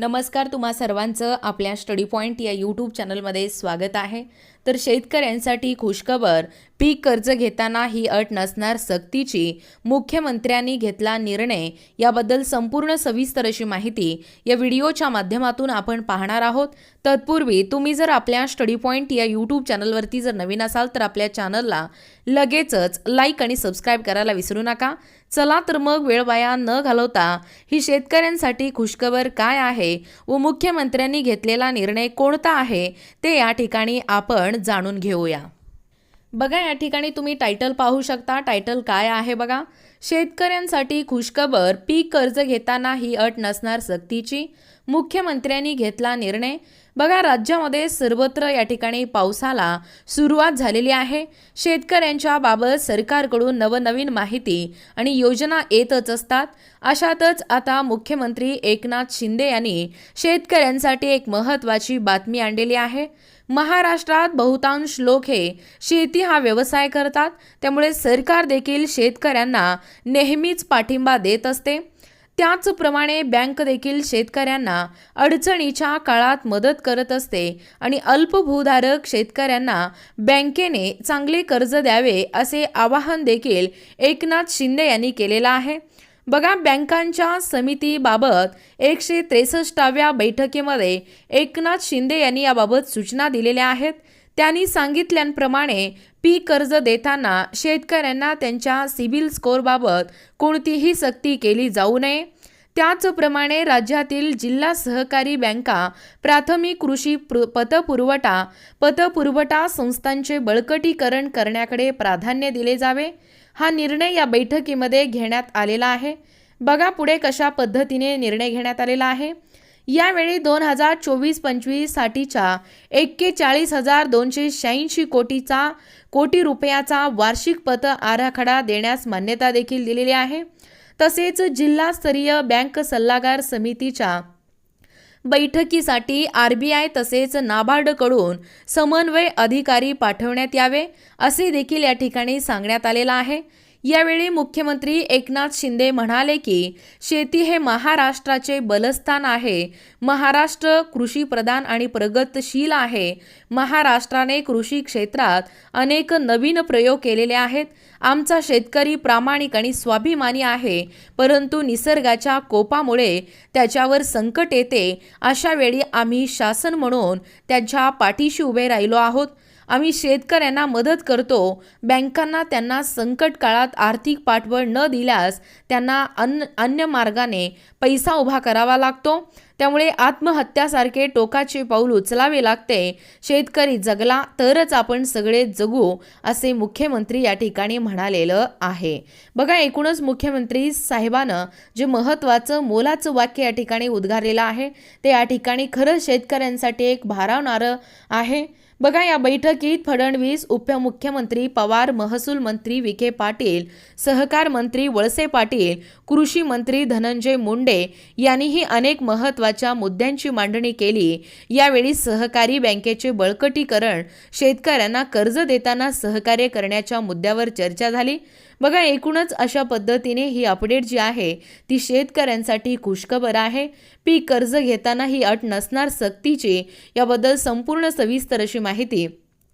नमस्कार तुम्हा सर्वांचं आपल्या स्टडी पॉईंट या यूट्यूब चॅनलमध्ये स्वागत आहे. तर शेतकऱ्यांसाठी खुशखबर. पीक कर्ज घेताना ही अट नसणार सक्तीची. मुख्यमंत्र्यांनी घेतला निर्णय. याबद्दल संपूर्ण सविस्तर अशी माहिती या व्हिडिओच्या माध्यमातून आपण पाहणार आहोत. तत्पूर्वी तुम्ही जर आपल्या स्टडी पॉईंट या यूट्यूब चॅनलवरती जर नवीन असाल तर आपल्या चॅनलला लगेचच लाईक आणि सबस्क्राईब करायला विसरू नका. चला तर मग वेळ वाया न घालवता ही शेतकऱ्यांसाठी खुशखबर काय आहे व मुख्यमंत्र्यांनी घेतलेला निर्णय कोणता आहे ते या ठिकाणी आपण जाणून घेऊया. बघा या ठिकाणी तुम्ही टायटल पाहू शकता. टायटल काय आहे बघा? शेतकऱ्यांसाठी खुशखबर पीक कर्ज घेताना ही अट नसणार सक्तीची. मुख्यमंत्र्यांनी घेतला निर्णय. बघा राज्यामध्ये सर्वत्र या ठिकाणी पावसाला सुरुवात झालेली आहे. शेतकऱ्यांच्या बाबत सरकारकडून नवनवीन माहिती आणि योजना येतच असतात. अशातच आता मुख्यमंत्री एकनाथ शिंदे यांनी शेतकऱ्यांसाठी एक महत्त्वाची बातमी आणलेली आहे. महाराष्ट्रात बहुतांश लोक हे शेती हा व्यवसाय करतात. त्यामुळे सरकार देखील शेतकऱ्यांना नेहमीच पाठिंबा देत असते. त्याचप्रमाणे बँक देखील शेतकऱ्यांना अडचणीच्या काळात मदत करत असते आणि अल्पभूधारक शेतकऱ्यांना बँकेने चांगले कर्ज द्यावे असे आवाहन देखील एकनाथ शिंदे यांनी केलेलं आहे. बघा बँकांच्या समितीबाबत एकशे त्रेसष्टाव्या बैठकीमध्ये एकनाथ शिंदे यांनी याबाबत सूचना दिलेल्या आहेत. त्यांनी सांगितल्याप्रमाणे पीक कर्ज देताना शेतकऱ्यांना त्यांच्या सिबिल स्कोअरबाबत कोणतीही सक्ती केली जाऊ नये. त्याचप्रमाणे राज्यातील जिल्हा सहकारी बँका प्राथमिक कृषी प्र पतपुरवठा पतपुरवठा संस्थांचे बळकटीकरण करण्याकडे प्राधान्य दिले जावे. हा निर्णय या बैठकीमध्ये घेण्यात आलेला आहे. बघा पुढे कशा पद्धतीने निर्णय घेण्यात आलेला आहे. यावेळी दोन हजार चोवीस पंचवीससाठीच्या एक्केचाळीस हजार दोनशे शहाऐंशी कोटीचा कोटी रुपयाचा वार्षिक पत आराखडा देण्यास मान्यता देखील दिलेली आहे. तसेच जिल्हास्तरीय बँक सल्लागार समितीच्या बैठकीसाठी आर बी आय तसेच नाबार्डकडून समन्वय अधिकारी पाठवण्यात यावे असे देखील या ठिकाणी सांगण्यात आलेलं आहे. यावेळी मुख्यमंत्री एकनाथ शिंदे म्हणाले की शेती हे महाराष्ट्राचे बलस्थान आहे. महाराष्ट्र कृषीप्रधान आणि प्रगतशील आहे. महाराष्ट्राने कृषी क्षेत्रात अनेक नवीन प्रयोग केलेले आहेत. आमचा शेतकरी प्रामाणिक आणि स्वाभिमानी आहे. परंतु निसर्गाच्या कोपामुळे त्याच्यावर संकट येते. अशा वेळी आम्ही शासन म्हणून त्याच्या पाठीशी उभे राहिलो आहोत. आम्ही शेतकऱ्यांना मदत करतो. बँकांना त्यांना संकट काळात आर्थिक पाठबळ न दिल्यास त्यांना अन्न अन्य मार्गाने पैसा उभा करावा लागतो. त्यामुळे आत्महत्यासारखे टोकाचे पाऊल उचलावे लागते. शेतकरी जगला तरच आपण सगळे जगू असे मुख्यमंत्री या ठिकाणी म्हणालेलं आहे. बघा एकूणच मुख्यमंत्री साहेबानं जे महत्त्वाचं मोलाचं वाक्य या ठिकाणी उद्गारलेलं आहे. ते या ठिकाणी खरंच शेतकऱ्यांसाठी एक भारावणारं आहे. बघा या बैठकीत फडणवीस उपमुख्यमंत्री पवार महसूल मंत्री विखे पाटील सहकार मंत्री वळसे पाटील कृषी मंत्री धनंजय मुंडे यांनीही अनेक महत्त्वाच्या मुद्द्यांची मांडणी केली. यावेळी सहकारी बँकेचे बळकटीकरण शेतकऱ्यांना कर्ज देताना सहकार्य करण्याच्या मुद्द्यावर चर्चा झाली. बघा एकूणच अशा पद्धतीने ही अपडेट जी आहे ती शेतकऱ्यांसाठी खुशखबर आहे. पीक कर्ज घेताना ही अट नसणार सक्तीची याबद्दल संपूर्ण सविस्तर अशी माहिती